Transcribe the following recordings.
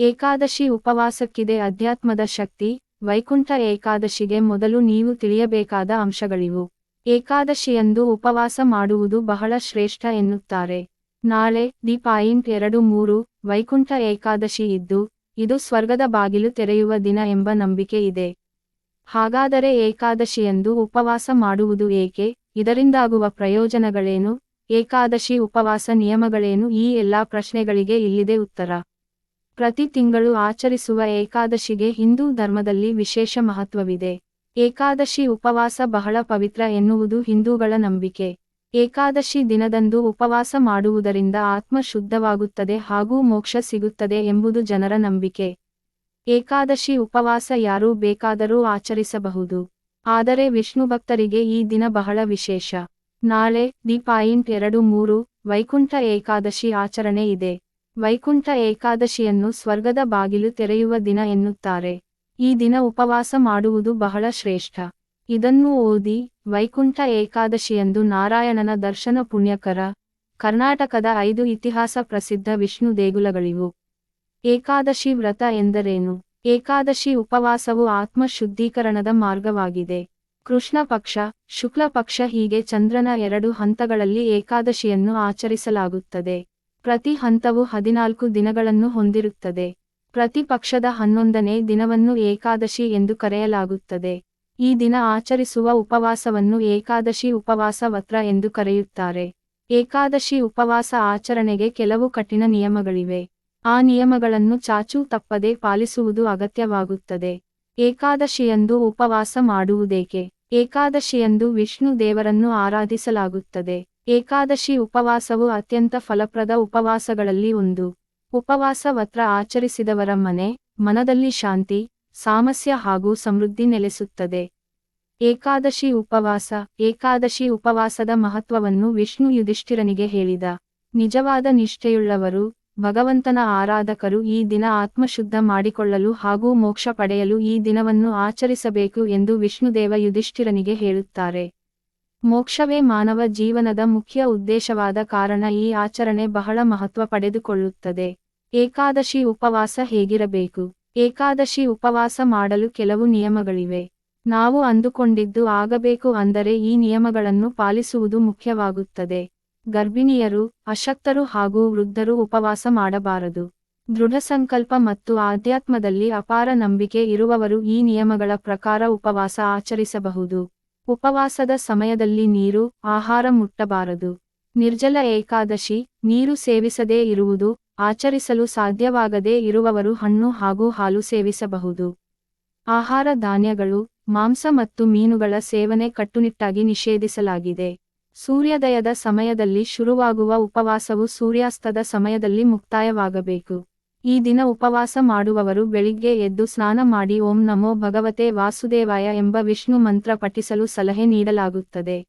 ಏಕಾದಶಿ ಉಪವಾಸಕ್ಕಿದೆ ಅಧ್ಯಾತ್ಮದ ಶಕ್ತಿ, ವೈಕುಂಠ ಏಕಾದಶಿಗೆ ಮೊದಲು ನೀವು ತಿಳಿಯಬೇಕಾದ ಅಂಶಗಳಿವು. ಏಕಾದಶಿಯಂದು ಉಪವಾಸ ಮಾಡುವುದು ಬಹಳ ಶ್ರೇಷ್ಠ ಎನ್ನುತ್ತಾರೆ. ನಾಳೆ, ದಿ ಪಾಯಿಂಟ್ ಎರಡು ಮೂರು, ವೈಕುಂಠ ಏಕಾದಶಿ ಇದ್ದು, ಇದು ಸ್ವರ್ಗದ ಬಾಗಿಲು ತೆರೆಯುವ ದಿನ ಎಂಬ ನಂಬಿಕೆ ಇದೆ. ಹಾಗಾದರೆ ಏಕಾದಶಿಯಂದು ಉಪವಾಸ ಮಾಡುವುದು ಏಕೆ? ಇದರಿಂದಾಗುವ ಪ್ರಯೋಜನಗಳೇನು? ಏಕಾದಶಿ ಉಪವಾಸ ನಿಯಮಗಳೇನು? ಈ ಎಲ್ಲಾ ಪ್ರಶ್ನೆಗಳಿಗೆ ಇಲ್ಲಿದೆ ಉತ್ತರ. ಪ್ರತಿ ತಿಂಗಳು ಆಚರಿಸುವ ಏಕಾದಶಿಗೆ ಹಿಂದೂ ಧರ್ಮದಲ್ಲಿ ವಿಶೇಷ ಮಹತ್ವವಿದೆ. ಏಕಾದಶಿ ಉಪವಾಸ ಬಹಳ ಪವಿತ್ರ ಎನ್ನುವುದು ಹಿಂದೂಗಳ ನಂಬಿಕೆ. ಏಕಾದಶಿ ದಿನದಂದು ಉಪವಾಸ ಮಾಡುವುದರಿಂದ ಆತ್ಮ ಶುದ್ಧವಾಗುತ್ತದೆ ಹಾಗೂ ಮೋಕ್ಷ ಸಿಗುತ್ತದೆ ಎಂಬುದು ಜನರ ನಂಬಿಕೆ. ಏಕಾದಶಿ ಉಪವಾಸ ಯಾರೂ ಬೇಕಾದರೂ ಆಚರಿಸಬಹುದು. ಆದರೆ ವಿಷ್ಣು ಭಕ್ತರಿಗೆ ಈ ದಿನ ಬಹಳ ವಿಶೇಷ. ನಾಳೆ ದಿ ಪಾಯಿಂಟ್ ಎರಡು ಮೂರು ವೈಕುಂಠ ಏಕಾದಶಿ ಆಚರಣೆ ಇದೆ. ವೈಕುಂಠ ಏಕಾದಶಿಯನ್ನು ಸ್ವರ್ಗದ ಬಾಗಿಲು ತೆರೆಯುವ ದಿನ ಎನ್ನುತ್ತಾರೆ. ಈ ದಿನ ಉಪವಾಸ ಮಾಡುವುದು ಬಹಳ ಶ್ರೇಷ್ಠ. ಇದನ್ನು ಓದಿ ವೈಕುಂಠ ಏಕಾದಶಿಯಂದು ನಾರಾಯಣನ ದರ್ಶನ ಪುಣ್ಯಕರ, ಕರ್ನಾಟಕದ ಐದು ಇತಿಹಾಸ ಪ್ರಸಿದ್ಧ ವಿಷ್ಣು ದೇಗುಲಗಳಿವು. ಏಕಾದಶಿ ವ್ರತ ಎಂದರೇನು? ಏಕಾದಶಿ ಉಪವಾಸವು ಆತ್ಮ ಶುದ್ಧೀಕರಣದ ಮಾರ್ಗವಾಗಿದೆ. ಕೃಷ್ಣ ಪಕ್ಷ, ಶುಕ್ಲ ಪಕ್ಷ ಹೀಗೆ ಚಂದ್ರನ ಎರಡು ಹಂತಗಳಲ್ಲಿ ಏಕಾದಶಿಯನ್ನು ಆಚರಿಸಲಾಗುತ್ತದೆ. ಪ್ರತಿ ಹಂತವು ಹದಿನಾಲ್ಕು ದಿನಗಳನ್ನು ಹೊಂದಿರುತ್ತದೆ. ಪ್ರತಿ ಪಕ್ಷದ ಹನ್ನೊಂದನೇ ದಿನವನ್ನು ಏಕಾದಶಿ ಎಂದು ಕರೆಯಲಾಗುತ್ತದೆ. ಈ ದಿನ ಆಚರಿಸುವ ಉಪವಾಸವನ್ನು ಏಕಾದಶಿ ಉಪವಾಸ ವತ್ರ ಎಂದು ಕರೆಯುತ್ತಾರೆ. ಏಕಾದಶಿ ಉಪವಾಸ ಆಚರಣೆಗೆ ಕೆಲವು ಕಠಿಣ ನಿಯಮಗಳಿವೆ. ಆ ನಿಯಮಗಳನ್ನು ಚಾಚೂ ತಪ್ಪದೆ ಪಾಲಿಸುವುದು ಅಗತ್ಯವಾಗುತ್ತದೆ. ಏಕಾದಶಿಯಂದು ಉಪವಾಸ ಮಾಡುವುದೇಕೆ? ಏಕಾದಶಿಯಂದು ವಿಷ್ಣು ದೇವರನ್ನು ಆರಾಧಿಸಲಾಗುತ್ತದೆ. ಏಕಾದಶಿ ಉಪವಾಸವು ಅತ್ಯಂತ ಫಲಪ್ರದ ಉಪವಾಸಗಳಲ್ಲಿ ಒಂದು. ಉಪವಾಸ ವತ್ರ ಆಚರಿಸಿದವರ ಮನೆ, ಮನದಲ್ಲಿ ಶಾಂತಿ, ಸಾಮಸ್ಯ ಹಾಗೂ ಸಮೃದ್ಧಿ ನೆಲೆಸುತ್ತದೆ. ಏಕಾದಶಿ ಉಪವಾಸ, ಏಕಾದಶಿ ಉಪವಾಸದ ಮಹತ್ವವನ್ನು ವಿಷ್ಣು ಯುಧಿಷ್ಠಿರನಿಗೆ ಹೇಳಿದ. ನಿಜವಾದ ನಿಷ್ಠೆಯುಳ್ಳವರು, ಭಗವಂತನ ಆರಾಧಕರು ಈ ದಿನ ಆತ್ಮಶುದ್ಧ ಮಾಡಿಕೊಳ್ಳಲು ಹಾಗೂ ಮೋಕ್ಷ ಪಡೆಯಲು ಈ ದಿನವನ್ನು ಆಚರಿಸಬೇಕು ಎಂದು ವಿಷ್ಣುದೇವ ಯುಧಿಷ್ಠಿರನಿಗೆ ಹೇಳುತ್ತಾರೆ. ಮೋಕ್ಷವೇ ಮಾನವ ಜೀವನದ ಮುಖ್ಯ ಉದ್ದೇಶವಾದ ಕಾರಣ ಈ ಆಚರಣೆ ಬಹಳ ಮಹತ್ವ ಪಡೆದುಕೊಳ್ಳುತ್ತದೆ. ಏಕಾದಶಿ ಉಪವಾಸ ಹೇಗಿರಬೇಕು? ಏಕಾದಶಿ ಉಪವಾಸ ಮಾಡಲು ಕೆಲವು ನಿಯಮಗಳಿವೆ. ನಾವು ಅಂದುಕೊಂಡಿದ್ದು ಆಗಬೇಕು ಅಂದರೆ ಈ ನಿಯಮಗಳನ್ನು ಪಾಲಿಸುವುದು ಮುಖ್ಯವಾಗುತ್ತದೆ. ಗರ್ಭಿಣಿಯರು, ಅಶಕ್ತರು ಹಾಗೂ ವೃದ್ಧರು ಉಪವಾಸ ಮಾಡಬಾರದು. ದೃಢ ಸಂಕಲ್ಪ ಮತ್ತು ಆಧ್ಯಾತ್ಮದಲ್ಲಿ ಅಪಾರ ನಂಬಿಕೆ ಇರುವವರು ಈ ನಿಯಮಗಳ ಪ್ರಕಾರ ಉಪವಾಸ ಆಚರಿಸಬಹುದು. ಉಪವಾಸದ ಸಮಯದಲ್ಲಿ ನೀರು, ಆಹಾರ ಮುಟ್ಟಬಾರದು. ನಿರ್ಜಲ ಏಕಾದಶಿ, ನೀರು ಸೇವಿಸದೇ ಇರುವುದು, ಆಚರಿಸಲು ಸಾಧ್ಯವಾಗದೇ ಇರುವವರು ಹಣ್ಣು ಹಾಗೂ ಹಾಲು ಸೇವಿಸಬಹುದು. ಆಹಾರ ಧಾನ್ಯಗಳು, ಮಾಂಸ ಮತ್ತು ಮೀನುಗಳ ಸೇವನೆ ಕಟ್ಟುನಿಟ್ಟಾಗಿ ನಿಷೇಧಿಸಲಾಗಿದೆ. ಸೂರ್ಯೋದಯದ ಸಮಯದಲ್ಲಿ ಶುರುವಾಗುವ ಉಪವಾಸವು ಸೂರ್ಯಾಸ್ತದ ಸಮಯದಲ್ಲಿ ಮುಕ್ತಾಯವಾಗಬೇಕು. ಈ ದಿನ ಉಪವಾಸ ಮಾಡುವವರು ಬೆಳಿಗ್ಗೆ ಎದ್ದು ಸ್ನಾನ ಮಾಡಿ ಓಂ ನಮೋ ಭಗವತೆ ವಾಸುದೇವಾಯ ಎಂಬ ವಿಷ್ಣು ಮಂತ್ರ ಪಠಿಸಲು ಸಲಹೆ ನೀಡಲಾಗುತ್ತದೆ.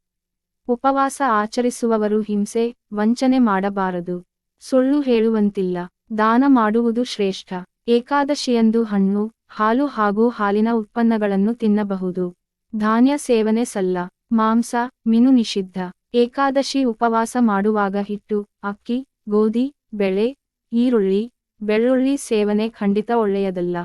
ಉಪವಾಸ ಆಚರಿಸುವವರು ಹಿಂಸೆ, ವಂಚನೆ ಮಾಡಬಾರದು. ಸುಳ್ಳು ಹೇಳುವಂತಿಲ್ಲ. ದಾನ ಮಾಡುವುದು ಶ್ರೇಷ್ಠ. ಏಕಾದಶಿಯಂದು ಹಣ್ಣು, ಹಾಲು ಹಾಗೂ ಹಾಲಿನ ಉತ್ಪನ್ನಗಳನ್ನು ತಿನ್ನಬಹುದು. ಧಾನ್ಯ ಸೇವನೆ ಸಲ್ಲ. ಮಾಂಸ, ಮಿನು ನಿಷಿದ್ಧ. ಏಕಾದಶಿ ಉಪವಾಸ ಮಾಡುವಾಗ ಹಿಟ್ಟು, ಅಕ್ಕಿ, ಗೋಧಿ, ಬೆಳೆ, ಈರುಳ್ಳಿ ಬೆಳ್ಳುಳ್ಳಿ ಸೇವನೆ ಖಂಡಿತ ಒಳ್ಳೆಯದಲ್ಲ.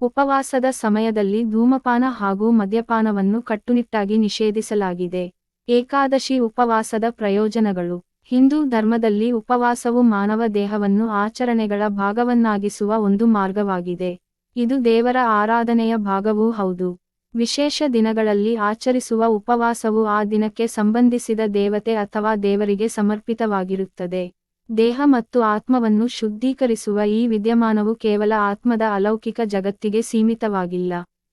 ಉಪವಾಸದ ಸಮಯದಲ್ಲಿ ಧೂಮಪಾನ ಹಾಗೂ ಮದ್ಯಪಾನವನ್ನು ಕಟ್ಟುನಿಟ್ಟಾಗಿ ನಿಷೇಧಿಸಲಾಗಿದೆ. ಏಕಾದಶಿ ಉಪವಾಸದ ಪ್ರಯೋಜನಗಳು. ಹಿಂದೂ ಧರ್ಮದಲ್ಲಿ ಉಪವಾಸವು ಮಾನವ ದೇಹವನ್ನು ಆಚರಣೆಗಳ ಭಾಗವನ್ನಾಗಿಸುವ ಒಂದು ಮಾರ್ಗವಾಗಿದೆ. ಇದು ದೇವರ ಆರಾಧನೆಯ ಭಾಗವೂ ಹೌದು. ವಿಶೇಷ ದಿನಗಳಲ್ಲಿ ಆಚರಿಸುವ ಉಪವಾಸವು ಆ ದಿನಕ್ಕೆ ಸಂಬಂಧಿಸಿದ ದೇವತೆ ಅಥವಾ ದೇವರಿಗೆ ಸಮರ್ಪಿತವಾಗಿರುತ್ತದೆ. ದೇಹ ಮತ್ತು ಆತ್ಮವನ್ನು ಶುದ್ಧೀಕರಿಸುವ ಈ ವಿದ್ಯಮಾನವು ಕೇವಲ ಆತ್ಮದ ಅಲೌಕಿಕ ಜಗತ್ತಿಗೆ ಸೀಮಿತವಾಗಿಲ್ಲ.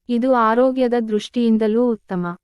ಇದು ಆರೋಗ್ಯದ ದೃಷ್ಟಿಯಿಂದಲೂ ಉತ್ತಮ.